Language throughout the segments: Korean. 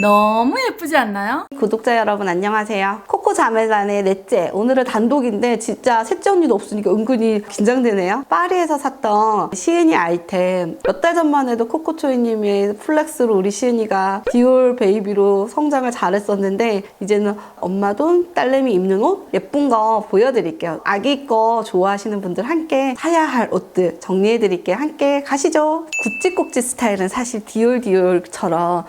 너무 예쁘지 않나요? 구독자 여러분 안녕하세요. 코코 자매단의 넷째. 오늘은 단독인데 진짜 셋째 언니도 없으니까 은근히 긴장되네요. 파리에서 샀던 시은이 아이템. 몇 달 전만 해도 코코초이님의 플렉스로 우리 시은이가 디올 베이비로 성장을 잘했었는데 이제는 엄마 돈, 딸내미 입는 옷 예쁜 거 보여드릴게요. 아기 거 좋아하시는 분들 함께 사야 할 옷들 정리해드릴게요. 함께 가시죠. 구찌 꼭지 스타일은 사실 디올 디올처럼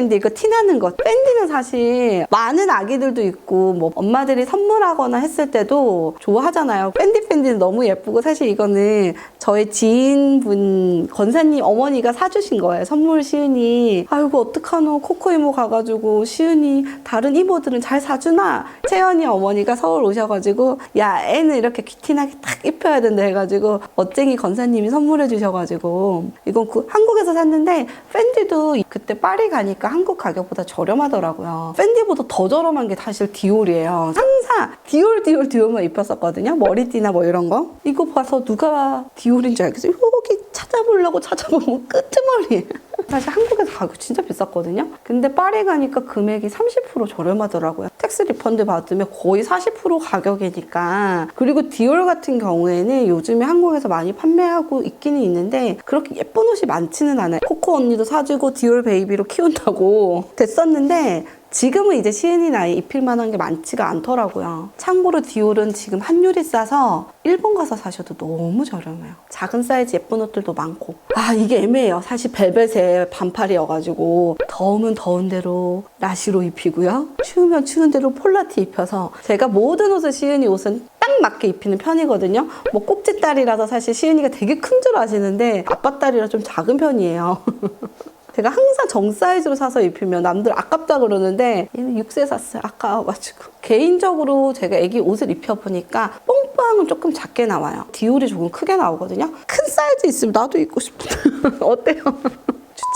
밴디 이거 티나는 것. 밴디는 사실 많은 아기들도 있고 뭐 엄마들이 선물하거나 했을 때도 좋아하잖아요. 밴디 밴디는 너무 예쁘고 사실 이거는 저의 지인분 권사님 어머니가 사주신 거예요. 선물 시은이. 아이고 어떡하노? 코코 이모 가가지고 시은이 다른 이모들은 잘 사주나? 채연이 어머니가 서울 오셔가지고 야 애는 이렇게 귀티나게 딱 입혀야 된다 해가지고 멋쟁이 권사님이 선물해 주셔가지고 이건 그 한국에서 샀는데 팬디도 그때 파리 가니까 한국 가격보다 저렴하더라고요. 팬디보다 더 저렴한 게 사실 디올이에요. 항상 디올 디올 디올만 입혔었거든요. 머리띠나 뭐 이런 거. 이거 봐서 누가 디올인 줄 알겠어요. 여기 찾아보려고 찾아보면 끄트머리. 사실 한국에서 가격 진짜 비쌌거든요. 근데 파리 가니까 금액이 30% 저렴하더라고요. 텍스 리펀드 받으면 거의 40% 가격이니까. 그리고 디올 같은 경우에는 요즘에 한국에서 많이 판매하고 있기는 있는데 그렇게 예쁜 옷이 많지는 않아요. 코코 언니도 사주고 디올 베이비로 키운다고 됐었는데 지금은 이제 시은이 나이 입힐 만한 게 많지가 않더라고요. 참고로 디올은 지금 환율이 싸서 일본 가서 사셔도 너무 저렴해요. 작은 사이즈 예쁜 옷들도 많고. 아, 이게 애매해요. 사실 벨벳의 반팔이어가지고 더우면 더운 대로 라시로 입히고요. 추우면 추운 대로 폴라티 입혀서 제가 모든 옷을 시은이 옷은 딱 맞게 입히는 편이거든요. 뭐 꼭지딸이라서 사실 시은이가 되게 큰 줄 아시는데 아빠 딸이라 좀 작은 편이에요. 제가 항상 정 사이즈로 사서 입히면 남들 아깝다 그러는데 얘는 6세 샀어요. 아까워가지고. 개인적으로 제가 애기 옷을 입혀보니까 뽕빵은 조금 작게 나와요. 디올이 조금 크게 나오거든요. 큰 사이즈 있으면 나도 입고 싶다. 어때요?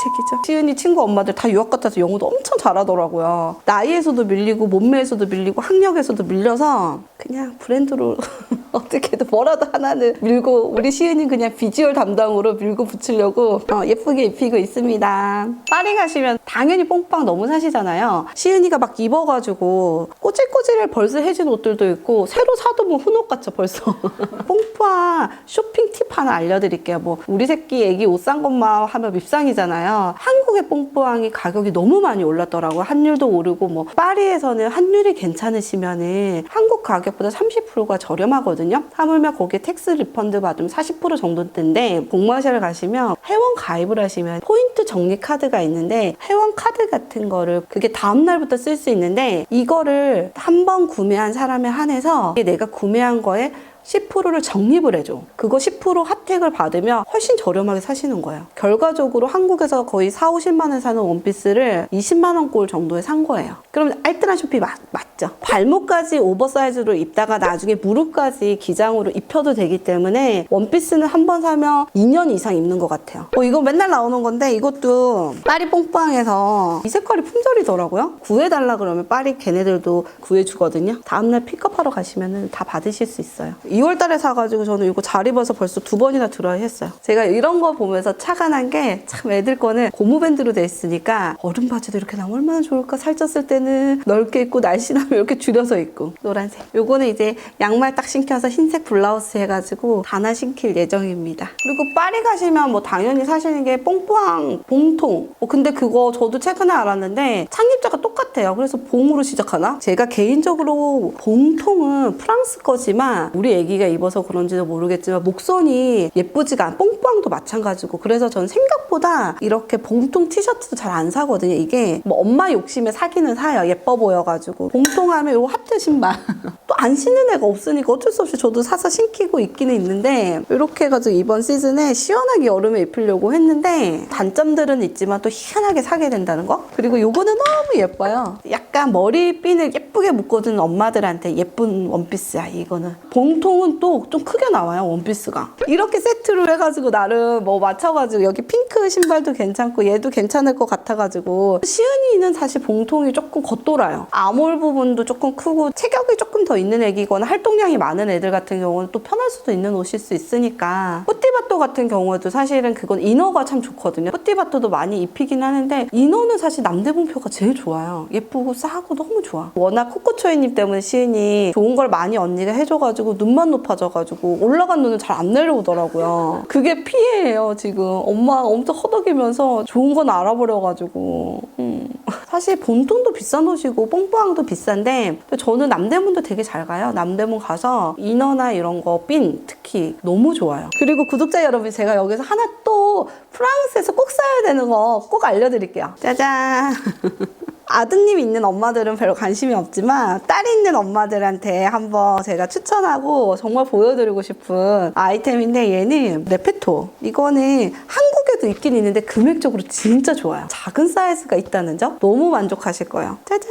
주책이죠. 시은이 친구 엄마들 다 유학 와서 영어도 엄청 잘하더라고요. 나이에서도 밀리고 몸매에서도 밀리고 학력에서도 밀려서 그냥 브랜드로 어떻게든 뭐라도 하나는 밀고 우리 시은이 그냥 비주얼 담당으로 밀고 붙이려고 어, 예쁘게 입히고 있습니다. 파리 가시면 당연히 뽕빵 너무 사시잖아요. 시은이가 막 입어가지고 꼬질꼬질을 벌써 해준 옷들도 있고 새로 사도 뭐 훈옷 같죠 벌써. 뽕빵 쇼핑 팁 하나 알려드릴게요. 뭐 우리 새끼 애기 옷 산 것만 하면 밉상이잖아요. 한국의 뽕빵이 가격이 너무 많이 올랐더라고요. 환율도 오르고 뭐 파리에서는 환율이 괜찮으시면은 한국 가격보다 30%가 저렴하거든요. 하물며 거기에 텍스 리펀드 받으면 40% 정도인데 공마샬 가시면 회원 가입을 하시면 포인트 정리 카드가 있는데 회원 카드 같은 거를 그게 다음 날부터 쓸 수 있는데 이거를 한 번 구매한 사람에 한해서 내가 구매한 거에 10%를 적립을 해줘. 그거 10% 핫택을 받으면 훨씬 저렴하게 사시는 거예요. 결과적으로 한국에서 거의 4, 50만 원 사는 원피스를 20만 원꼴 정도에 산 거예요. 그럼 알뜰한 쇼핑 맞, 맞죠? 발목까지 오버사이즈로 입다가 나중에 무릎까지 기장으로 입혀도 되기 때문에 원피스는 한 번 사면 2년 이상 입는 것 같아요. 어, 이거 맨날 나오는 건데 이것도 파리 뽕빵에서 이 색깔이 품절이더라고요. 구해달라 그러면 파리 걔네들도 구해주거든요. 다음날 픽업하러 가시면 다 받으실 수 있어요. 2월 달에 사가지고 저는 이거 잘 입어서 벌써 두 번이나 드라이 했어요. 제가 이런 거 보면서 착안한 게 참 애들 거는 고무밴드로 돼 있으니까 얼음 바지도 이렇게 나면 얼마나 좋을까. 살쪘을 때는 넓게 입고 날씬하면 이렇게 줄여서 입고 노란색. 요거는 이제 양말 딱 신겨서 흰색 블라우스 해가지고 단화 신길 예정입니다. 그리고 파리 가시면 뭐 당연히 사시는 게 뽕뽕 봉통. 어, 근데 그거 저도 최근에 알았는데 창립자가 똑같아요. 그래서 봉으로 시작하나? 제가 개인적으로 봉통은 프랑스 거지만 우리 애기가 입어서 그런지도 모르겠지만 목선이 예쁘지가 않아. 뽕뽕도 마찬가지고 그래서 전 생각보다 이렇게 봉통 티셔츠도 잘 안 사거든요. 이게 뭐 엄마 욕심에 사기는 사요. 예뻐 보여가지고 봉통하면 요 하트 신발 또 안 신는 애가 없으니까 어쩔 수 없이 저도 사서 신기고 있기는 있는데 이렇게 해가지고 이번 시즌에 시원하게 여름에 입으려고 했는데 단점들은 있지만 또 희한하게 사게 된다는 거 그리고 요거는 너무 예뻐요. 약간 머리핀을 예쁘게 묶어주는 엄마들한테 예쁜 원피스야 이거는 봉통 은 또 좀 크게 나와요 원피스가 이렇게 세트로 해가지고 나름 뭐 맞춰가지고 여기 핑크 신발도 괜찮고 얘도 괜찮을 것 같아가지고 시은이는 사실 봉통이 조금 겉돌아요 아몰 부분도 조금 크고 체격이 조금 좀더 있는 애기거나 활동량이 많은 애들 같은 경우는 또 편할 수도 있는 옷일 수 있으니까 뿌띠바토 같은 경우에도 사실은 그건 이너가 참 좋거든요. 뿌띠바토도 많이 입히긴 하는데 이너는 사실 남대문표가 제일 좋아요. 예쁘고 싸고 너무 좋아. 워낙 코코초이님 때문에 시은이 좋은 걸 많이 언니가 해줘가지고 눈만 높아져가지고 올라간 눈은 잘 안 내려오더라고요. 그게 피해예요 지금. 엄마가 엄청 허덕이면서 좋은 건 알아버려가지고. 음. 사실 본통도 비싼 옷이고 뽕뽕왕도 비싼데 저는 남대문도 되게 잘 가요. 남대문 가서 이너나 이런 거 핀 특히 너무 좋아요. 그리고 구독자 여러분 제가 여기서 하나 또 프랑스에서 꼭 사야 되는 거 꼭 알려드릴게요. 짜잔. 아드님 있는 엄마들은 별로 관심이 없지만 딸 있는 엄마들한테 한번 제가 추천하고 정말 보여드리고 싶은 아이템인데 얘는 레페토. 이거는 한국에도 있긴 있는데 금액적으로 진짜 좋아요. 작은 사이즈가 있다는 점 너무 만족하실 거예요. 짜잔!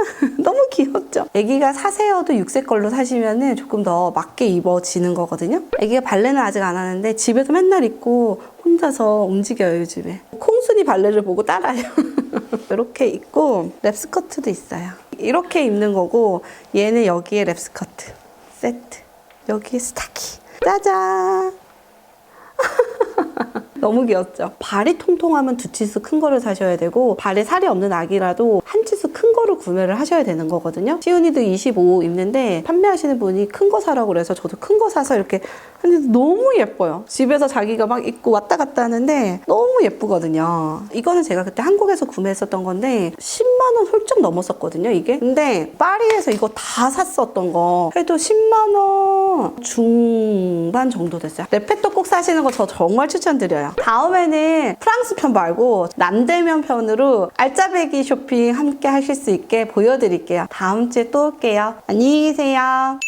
너무 귀엽죠? 애기가 사세요도 6세 걸로 사시면은 조금 더 맞게 입어지는 거거든요. 애기가 발레는 아직 안 하는데 집에서 맨날 입고 혼자서 움직여요 요즘에. 콩순이 발레를 보고 따라요 이렇게 입고 랩스커트도 있어요. 이렇게 입는 거고 얘는 여기에 랩스커트 세트 여기에 스타키 짜잔 너무 귀엽죠? 발이 통통하면 두 치수 큰 거를 사셔야 되고 발에 살이 없는 아기라도 한 치수 큰 거를 구매를 하셔야 되는 거거든요. 시은이도 25 입는데 판매하시는 분이 큰 거 사라고 그래서 저도 큰 거 사서 이렇게 근데 너무 예뻐요. 집에서 자기가 막 입고 왔다 갔다 하는데 너무 예쁘거든요. 이거는 제가 그때 한국에서 구매했었던 건데 10만 원 훌쩍 넘었었거든요, 이게. 근데 파리에서 이거 다 샀었던 거 해도 10만 원 중반 정도 됐어요. 레페토 꼭 사시는 거 저 정말 추천드려 요. 다음에는 프랑스 편 말고 남대면 편으로 알짜배기 쇼핑 함께 하실 수 있게 보여드릴게요. 다음 주에 또 올게요. 안녕히 계세요.